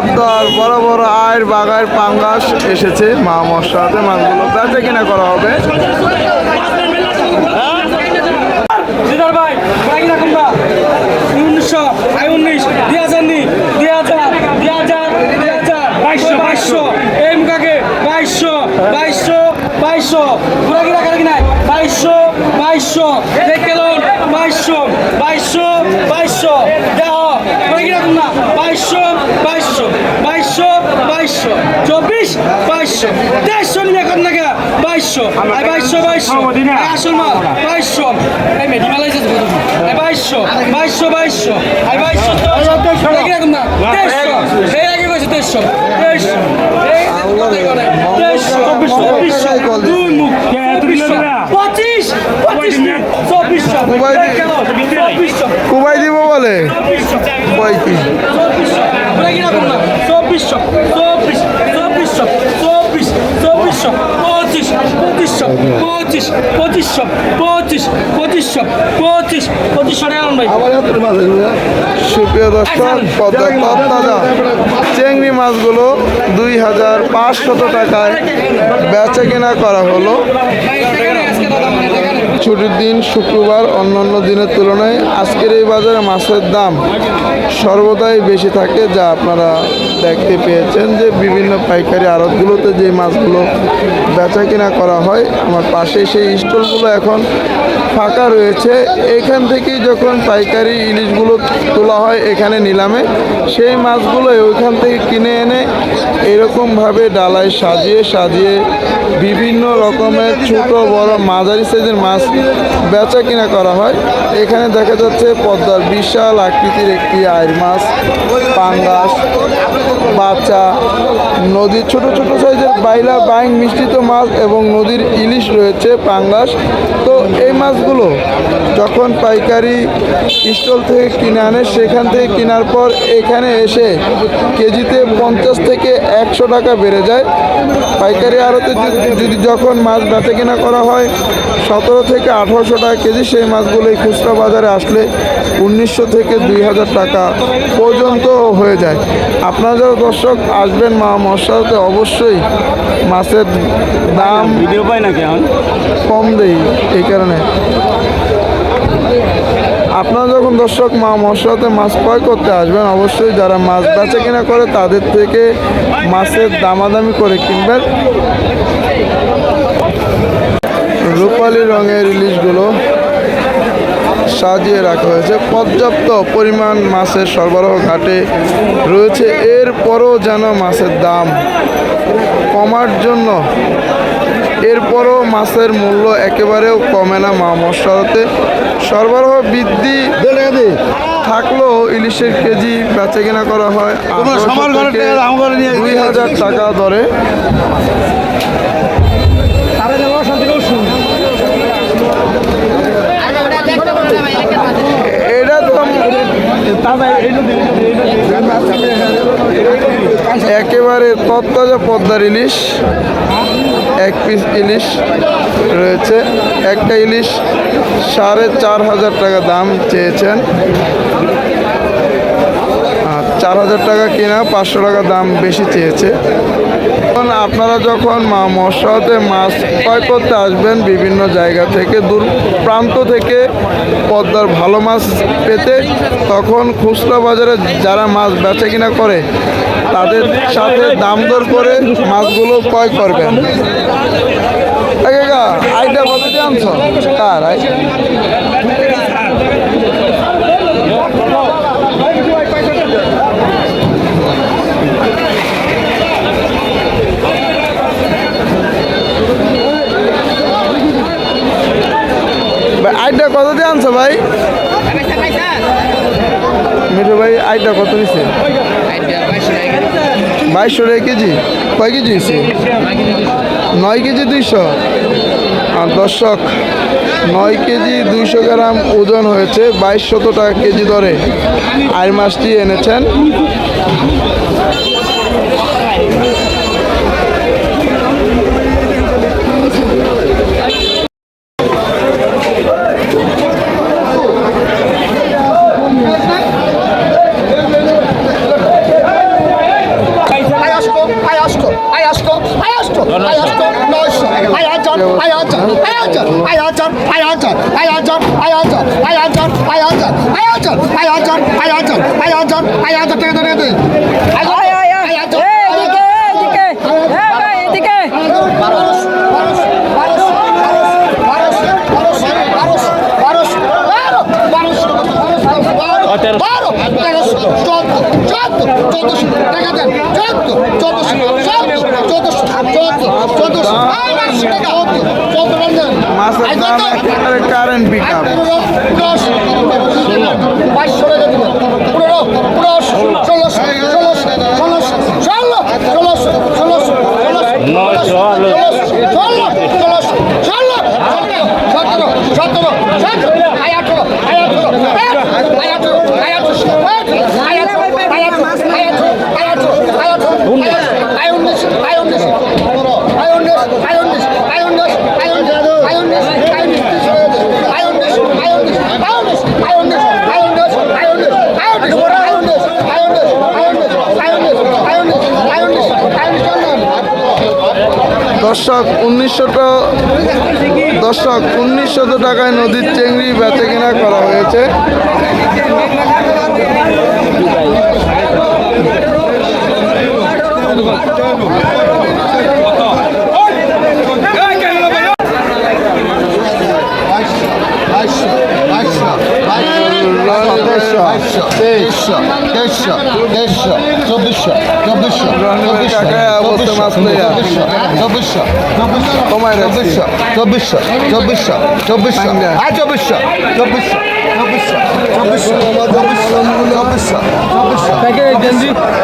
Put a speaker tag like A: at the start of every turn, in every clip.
A: পদ্মার বড় বড় আয়ের বাগার পাঙ্গাস এসেছে মা মশলাতে মাছগুলো বেচে কিনা করা হবে।
B: দিদার ভাই ভাই কিনা কোনটা উনিশশো আই উনিশ দুই হাজার নি দুই হাজার দুই হাজার দুই হাজার বাইশশো বাইশশো এই মুখাকে বাইশশো বাইশশো বাইশশো পুরা কিনা কারা কিনা বাইশশো বাইশশো দেখে লোন বাইশশো বাইশশো বাইশশো দেহ পুরা কিনা কোনটা বাইশশো বাইশশো বাইশশো চব্বিশ বাইশশো দেড়শো নিয়ে কর না বাইশশো। আই বাইশশো বাইশশো আই আসল মাল বাইশশো। বাইশশো বাইশশো বাইশশো। আই বাইশশো। দেড়শো। না দেড়শো। আগে কইছে দেড়শো। দেড়শো। পঁচিশ। পঁচিশ। চব্বিশশো।
A: বলে?
B: চব্বিশশো চব্বিশশো চব্বিশশো চব্বিশ চব্বিশশো চব্বিশ চব্বিশশো পঁচিশ পঁচিশশো পঁচিশ পঁচিশশো পঁচিশ পঁচিশশো পঁচিশ পঁচিশশো
A: সুপ্রিয় দর্শক চেংড়ি মাছগুলো দুই হাজার পাঁচশত টাকায় বেচা কেনা করা হলো। ছুটির দিন শুক্রবার অন্যান্য দিনের তুলনায় আজকের এই বাজারে মাছের দাম সর্বদাই বেশি থাকে, যা আপনারা দেখতে পেয়েছেন যে বিভিন্ন পাইকারি আড়তগুলোতে যে মাছগুলো বেচা কেনা করা হয়, আমার পাশে সেই স্টলগুলো এখন ফাঁকা রয়েছে। এখান থেকেই যখন পাইকারি ইলিশগুলো তোলা হয় এখানে নিলামে, সেই মাছগুলো ওইখান থেকে কিনে এনে এরকমভাবে ডালায় সাজিয়ে সাজিয়ে বিভিন্ন রকমের ছোট, বড়, মাঝারি সাইজের মাছ বেচা কিনা করা হয়। এখানে দেখা যাচ্ছে পদ্মার বিশাল আকৃতির একটি আয়ের মাছ। পাঙ্গাস, বাচ্চা নদীর ছোট ছোট সাইজের বাইলা, বাইং মিষ্টিত মাছ এবং নদীর ইলিশ রয়েছে পাঙ্গাস। তো এই মাছগুলো যখন পাইকারি স্টল থেকে কিনে আনে সেখান থেকে কেনার পর এখানে এসে কেজিতে পঞ্চাশ থেকে একশো টাকা বেড়ে যায়। পাইকারি আড়তে যদি- যখন মাছ বেচা কেনা করা হয় সতেরো থেকে আঠারোশো টাকা কেজি সেই মাছগুলো এই খুচরা বাজারে আসলে উনিশশো থেকে দুই হাজার টাকা পর্যন্ত হয়ে যায়। আপনারা যারা দর্শক আসবেন মা মশলাতে অবশ্যই মাছের দাম
C: ভিডিও পাই নাকি এখন?
A: কম দেই এই কারণে আপনারা যখন দর্শক মা মশলাতে মাছ ক্রয় করতে আসবেন, অবশ্যই যারা মাছ বেচা কিনা করে, তাদের থেকে মাছের দামাদামি করে কিনবেন। রূপালি রঙের ইলিশগুলো সাজিয়ে রাখা হয়েছে। পর্যাপ্ত পরিমাণ মাছের সরবরাহ ঘাটে রয়েছে। এরপরও যেন মাছের দাম কমার জন্য এরপরও মাছের মূল্য একেবারেও কমে না মা মশলাতে সরবরাহ বৃদ্ধি থাকলেও ইলিশের কেজি বেচে কেনা করা হয় দুই হাজার টাকা দরে। এটা তো একেবারে তত্তাজা পদ্মার ইলিশ। এক পিস ইলিশ রয়েছে। একটা ইলিশ সাড়ে চার হাজার টাকা দাম চেয়েছেন। চার হাজার টাকা কিনা পাঁচশো টাকা দাম বেশি চেয়েছে। এখন আপনারা যখন মা মশলাতে মাছ ক্রয় করতে আসবেন বিভিন্ন জায়গা থেকে, দূর প্রান্ত থেকে পদ্মার ভালো মাছ পেতে, তখন খুচরা বাজারে যারা মাছ বেচা কিনা করে তাদের সাথে দাম দর করে মাছগুলো ক্রয় করবেন। আইটা কত দিয়ে আনছ? কার আই? আইটা কত দিয়ে আনছো ভাই? মিঠু ভাই আইটা কত নিচ্ছে বাইশশো টাকা কেজি। কয় কেজি নয় কেজি দুইশো। আর দর্শক, নয় কেজি দুইশো গ্রাম ওজন হয়েছে বাইশ শত টাকা কেজি দরে। আর মাছটি এনেছেন।
C: ভাই অঞ্চল ভাই অঞ্চল
D: ভাই অঞ্চল ভাই অঞ্চল ভাই অঞ্চল ভাই
C: অঞ্চল ভাই অঞ্চল ভাই অঞ্চল টেনে ধরে বারো বারো তেরোশো চোদ্দ চোদ্দ চোদ্দশো টাকা দেন চোদ্দ চোদ্দশো চোদ্দ চোদ্দশো চোদ্দ চোদ্দশো চোদ্দ চোদ্দ দেন
A: মাছের দাম একেবারে কারেন্ট পিক আপ
C: দশ বাইশশো টাকা দিবেন পনেরো পনেরো
A: দর্শক উনিশশো দর্শক উনিশশত টাকায় নদীর চেংড়ি বেচে কেনা করা হয়েছে
C: বাইশশো বাইশশো বাইশশো তেইশশো তেইশশো তেইশশো চব্বিশশো চব্বিশশো। চব্বিশশো চব্বিশশো। চব্বিশশো চব্বিশশো চব্বিশশো
A: ভাঙ্গা।
C: আর চব্বিশশো চব্বিশশো চব্বিশশো চব্বিশশো চব্বিশশো চব্বিশশো চব্বিশশো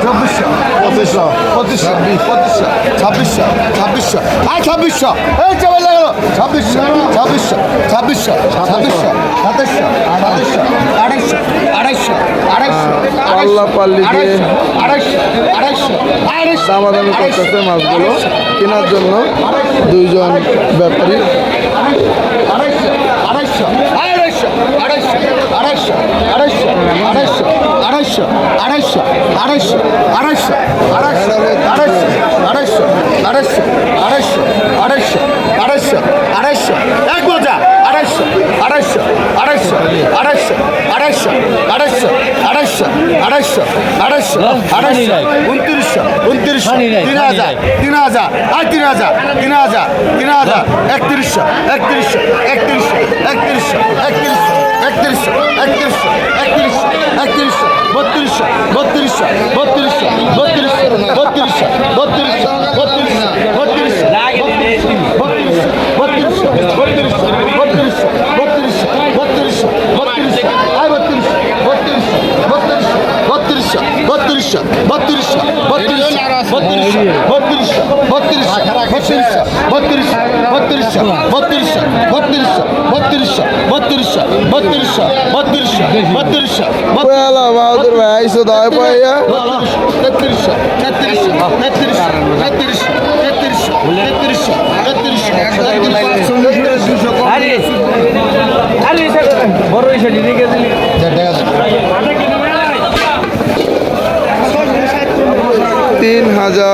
C: চব্বিশশো পঁচিশশো পঁচিশশো পঁচিশশো ছাব্বিশশো ছাব্বিশশো আর ছাব্বিশশো এই চলে লাগল ছাব্বিশশো ছাব্বিশশো ছাব্বিশশো ছাব্বিশশো সাতাশশো আড়াইশো আড়াইশো আড়াইশো
A: পাল্লা পাল্লি দিয়ে
C: আড়াইশো আড়াইশো আড়াইশো
A: দামাদামি করতেছে মাছগুলো কেনার জন্য দুইজন ব্যাপারী
C: আড়াইশো আড়াইশো আড়াইশো আড়াইশো আড়াইশো আড়াইশো আড়াইশো আড়াইশো আড়াইশো উনত্রিশশো উনত্রিশশো তিন হাজার তিন হাজার আর তিন হাজার তিন হাজার তিন হাজার একত্রিশশো একত্রিশশো একত্রিশশো একত্রিশশো একত্রিশশো একত্রিশশো একত্রিশশো একত্রিশশো একত্রিশশো বত্রিশশো বত্রিশশো বত্রিশশো বত্রিশশো বত্রিশশো বত্রিশশো বত্রিশশো বত্রিশশো বত্রিশশো বত্রিশশো বত্রিশশো বত্রিশশো বত্রিশশো বত্রিশশো বত্রিশশো আয় বত্রিশশো বত্রিশশো বত্রিশশো বত্রিশশো বত্রিশশো বত্রিশশো বত্রিশশো বত্রিশশো বত্রিশশো বত্রিশশো বত্রিশশো বত্রিশশো বত্রিশশো বত্রিশশো বত্রিশশো বত্রিশশো বত্রিশশো বত্রিশশো
A: পয়লা বাহাদুর ভাই আইসো দায় পাইয়া
C: তেত্রিশশো তেত্রিশশো তেত্রিশশো তেত্রিশশো তেত্রিশশো তেত্রিশশো তেত্রিশশো তেত্রিশশো
B: আরে আরে বড় এসে দিকে দিলি
A: তিন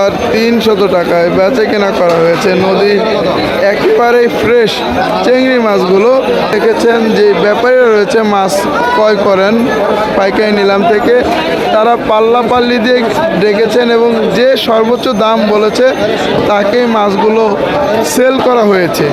A: হাজার তিনশত টাকায় বেচে কেনা করা হয়েছে। নদী একেবারেই ফ্রেশ চিংড়ি মাছগুলো দেখেছেন যে ব্যাপারীরা রয়েছে, মাছ ক্রয় করেন, পাইকারি নিলাম থেকে। তারা পাল্লা পাল্লি দিয়ে ডেকেছেন এবং যে সর্বোচ্চ দাম বলেছে, তাকেই মাছগুলো সেল করা হয়েছে।